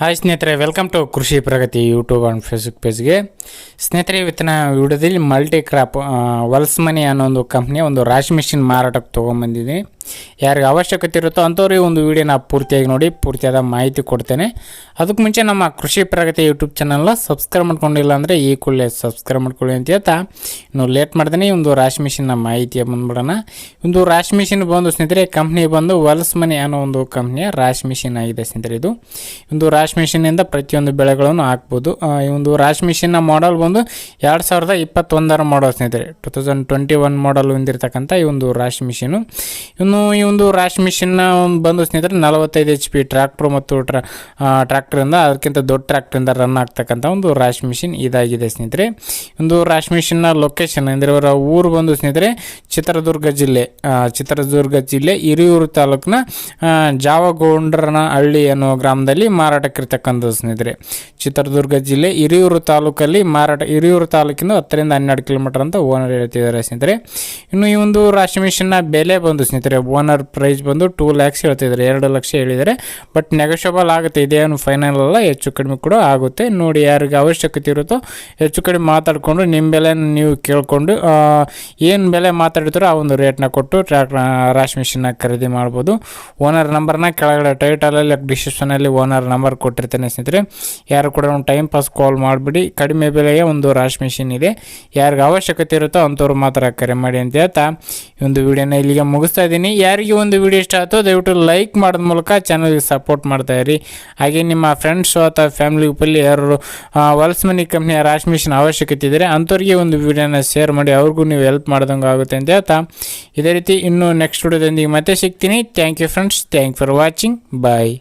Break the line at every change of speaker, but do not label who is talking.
Hi ಸ್ನೇಹಿತರೆ welcome to Krishi Pragati YouTube and Facebook ಪೇಜ್ಗೆ ಸ್ನೇಹಿತರೆ, ಇವತ್ತಿನ ವಿಡಿಯೋದಲ್ಲಿ ಮಲ್ಟಿ ಕ್ರಾಪ್ ವಲ್ಸ್ ಮನಿ ಅನ್ನೋ ಒಂದು ಕಂಪ್ನಿಯ ಒಂದು ರಾಶಿ ಮಿಷಿನ್ ಮಾರಾಟಕ್ಕೆ ತೊಗೊಂಬಂದಿದ್ದೀನಿ ಯಾರಿಗೆ ಅವಶ್ಯಕತೆ ಇರುತ್ತೋ ಅಂಥವ್ರಿಗೆ ಒಂದು ವಿಡಿಯೋನ ಪೂರ್ತಿಯಾಗಿ ನೋಡಿ, ಪೂರ್ತಿಯಾದ ಮಾಹಿತಿ ಕೊಡ್ತೇನೆ. ಅದಕ್ಕೆ ಮುಂಚೆ ನಮ್ಮ ಕೃಷಿ ಪ್ರಗತಿ ಯೂಟ್ಯೂಬ್ ಚಾನಲ್ನ ಸಬ್ಸ್ಕ್ರೈಬ್ ಮಾಡ್ಕೊಂಡಿಲ್ಲ ಅಂದರೆ ಈ ಕೂಡಲೇ ಸಬ್ಸ್ಕ್ರೈಬ್ ಮಾಡ್ಕೊಳ್ಳಿ ಅಂತ ಹೇಳ್ತಾ ಇನ್ನು ಲೇಟ್ ಮಾಡ್ದೇನೆ ಒಂದು ರಾಶಿ ಮಿಷಿನ್ನ ಮಾಹಿತಿಯ ಬಂದ್ಬಿಡೋಣ. ಒಂದು ರಾಶಿ ಮಿಷಿನ್ ಬಂದು ಸ್ನೇಹಿತರೆ ಕಂಪ್ನಿ ಬಂದು ವಲ್ಸ್ ಮನಿ ಅನ್ನೋ ಒಂದು ಕಂಪ್ನಿಯ ರಾಶಿ ಮಿಷಿನ್ ಆಗಿದೆ ಸ್ನೇಹಿತರೆ ಇದು. ಒಂದು ರಾಶ್ ಮಿಷಿನಿಂದ ಪ್ರತಿಯೊಂದು ಬೆಳೆಗಳನ್ನು ಹಾಕ್ಬೋದು. ಈ ಒಂದು ರಾಶಿ ಮಿಷಿನ್ನ ಮಾಡಲ್ ಬಂದು ಎರಡು ಸಾವಿರದ ಇಪ್ಪತ್ತೊಂದರ ಮಾಡಲ್ ಸ್ನೇಹಿತರೆ. Two thousand twenty one model ಹೊಂದಿರತಕ್ಕಂಥ ಈ ಒಂದು ರಾಶಿ ಮಿಷಿನು ಈ ಒಂದು ರಾಶ್ ಮಿಷಿನ್ನ ಬಂದು ಸ್ನೇಹಿತರೆ ನಲವತ್ತೈದು ಎಚ್ ಪಿ ಟ್ರ್ಯಾಕ್ಟ್ರು ಮತ್ತು ಟ್ರಾ ಟ್ರ್ಯಾಕ್ಟ್ರಿಂದ ಅದಕ್ಕಿಂತ ದೊಡ್ಡ ಟ್ರ್ಯಾಕ್ಟ್ರಿಂದ ರನ್ ಆಗ್ತಕ್ಕಂಥ ಒಂದು ರಾಶ್ ಮಿಷಿನ್ ಇದಾಗಿದೆ ಸ್ನೇಹಿತರೆ. ಒಂದು ರಾಶ್ ಮಿಷಿನ್ನ ಲೊಕೇಶನ್ ಅಂದರೆ ಅವರ ಊರು ಬಂದು ಸ್ನೇಹಿತರೆ ಚಿತ್ರದುರ್ಗ ಜಿಲ್ಲೆ ಚಿತ್ರದುರ್ಗ ಜಿಲ್ಲೆ ಹಿರಿಯೂರು ತಾಲೂಕಿನ ಜಾವಗೊಂಡ್ರನ ಹಳ್ಳಿ ಅನ್ನೋ ಗ್ರಾಮದಲ್ಲಿ ಮಾರಾಟಕ್ಕಿರ್ತಕ್ಕಂಥದ್ದು ಸ್ನೇಹಿತರೆ. ಚಿತ್ರದುರ್ಗ ಜಿಲ್ಲೆ ಹಿರಿಯೂರು ತಾಲೂಕಲ್ಲಿ ಮಾರಾಟ, ಹಿರಿಯೂರು ತಾಲೂಕಿಂದ ಹತ್ತರಿಂದ ಹನ್ನೆರಡು ಕಿಲೋಮೀಟರ್ ಅಂತ ಓನರ್ ಹೇಳ್ತಿದ್ದಾರೆ ಸ್ನೇಹಿತರೆ. ಇನ್ನು ಈ ಒಂದು ರಾಶಿ ಮಿಷನ್ನ ಬೆಲೆ ಬಂದು ಸ್ನೇಹಿತರೆ ಓನರ್ ಪ್ರೈಸ್ ಬಂದು ಟೂ ಲ್ಯಾಕ್ಸ್ ಹೇಳ್ತಿದ್ದಾರೆ, ಎರಡು ಲಕ್ಷ ಹೇಳಿದ್ದಾರೆ. ಬಟ್ ನೆಗೋಷಿಯಬಲ್ ಆಗುತ್ತೆ ಇದೇನು ಫೈನಲ್ ಅಲ್ಲ, ಹೆಚ್ಚು ಕಡಿಮೆ ಕೂಡ ಆಗುತ್ತೆ. ನೋಡಿ ಯಾರಿಗೆ ಅವಶ್ಯಕತೆ ಇರುತ್ತೋ, ಹೆಚ್ಚು ಕಡಿಮೆ ಮಾತಾಡಿಕೊಂಡು ನಿಮ್ಮ ಬೆಲೆ ನೀವು ಕೇಳಿಕೊಂಡು ಏನು ಬೆಲೆ ಮಾತಾಡ್ತಾರೋ ಆ ಒಂದು ರೇಟ್ನ ಕೊಟ್ಟು ಟ್ರ್ಯಾಕ್ ರಾಶಿ ಮಿಷಿನ್ನ ಖರೀದಿ ಮಾಡ್ಬೋದು. ಓನರ್ ನಂಬರ್ನ ಕೆಳಗಡೆ ಟೈಟಲಲ್ಲಿ ಡಿಸ್ಕ್ರಿಪ್ಷನಲ್ಲಿ ಓನರ್ ನಂಬರ್ ಕೊಟ್ಟಿರ್ತೇನೆ ಸ್ನೇಹಿತರೆ. ಯಾರು ಕೂಡ ಒಂದು ಟೈಮ್ ಪಾಸ್ ಕಾಲ್ ಮಾಡಿಬಿಡಿ. ಕಡಿಮೆ ಬೆಲೆಗೆ ಒಂದು ರಾಶಿ ಮಿಷಿನ್ ಇದೆ. ಯಾರಿಗೆ ಅವಶ್ಯಕತೆ ಇರುತ್ತೋ ಅಂಥವ್ರು ಮಾತ್ರ ಕರೆ ಮಾಡಿ ಅಂತ ಹೇಳ್ತಾ. ಒಂದು ವಿಡಿಯೋನ ಇಲ್ಲಿಗೆ ಮುಗಿಸ್ತಾ ಇದ್ದೀನಿ. ಯಾರಿಗೆ ಒಂದು ವಿಡಿಯೋ ಇಷ್ಟ ಆಯಿತು ದಯವಿಟ್ಟು ಲೈಕ್ ಮಾಡೋದ ಮೂಲಕ ಚಾನಲ್ಗೆ ಸಪೋರ್ಟ್ ಮಾಡ್ತಾಯಿರಿ ಹಾಗೆ ನಿಮ್ಮ ಫ್ರೆಂಡ್ಸು ಅಥವಾ ಫ್ಯಾಮಿಲಿ ಗ್ರೂಪಲ್ಲಿ ಯಾರು ವಲ್ಸ್ ಮನಿ ಕಂಪ್ನಿಯ ರಾಶ್ ಮಿಷನ್ ಅವಶ್ಯಕತೆ ಇದ್ದರೆ ಅಂಥವ್ರಿಗೆ ಒಂದು ವಿಡಿಯೋನ ಶೇರ್ ಮಾಡಿ, ಅವ್ರಿಗೂ ನೀವು ಹೆಲ್ಪ್ ಮಾಡ್ದಂಗೆ ಆಗುತ್ತೆ ಅಂತ ಹೇಳ್ತಾ. ಇದೇ ರೀತಿ ಇನ್ನೂ ನೆಕ್ಸ್ಟ್ ವಿಡಿಯೋದೊಂದಿಗೆ ಮತ್ತೆ ಸಿಗ್ತೀನಿ. Thank you friends thank for watching bye